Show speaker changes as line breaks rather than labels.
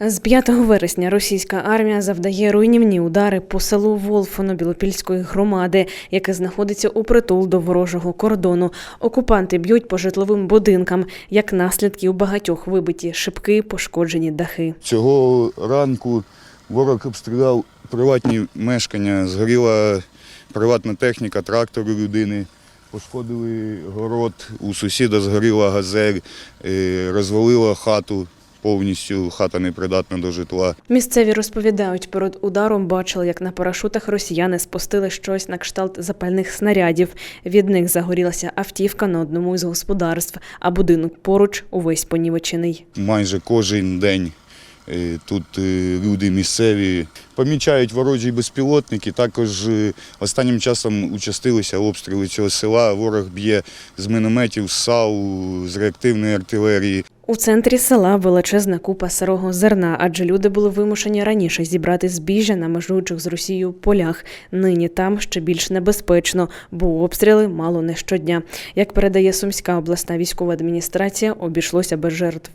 З 5 вересня російська армія завдає руйнівні удари по селу Волфоно Білопільської громади, яке знаходиться у притул до ворожого кордону. Окупанти б'ють по житловим будинкам. Як наслідки у багатьох вибиті шибки, пошкоджені дахи.
Цього ранку ворог обстріляв приватні мешкання, згоріла приватна техніка, трактор людини, пошкодили город, у сусіда згоріла газель, е, розвалила хату повністю, хата непридатна до житла.
Місцеві розповідають, перед ударом бачили, як на парашутах росіяни спустили щось на кшталт запальних снарядів. Від них загорілася автівка на одному із господарств, а будинок поруч увесь понівечений.
Майже кожен день е, тут е, люди місцеві помічають ворожі безпілотники. Також е, останнім часом участилися обстріли цього села. Ворог б'є з мінометів, з САУ, з реактивної артилерії.
У центрі села величезна купа сирого зерна, адже люди були вимушені раніше зібрати збіжжя на межуючих з Росією полях. Нині там ще більш небезпечно, бо обстріли мало не щодня. Як передає Сумська обласна військова адміністрація, обійшлося без жертв.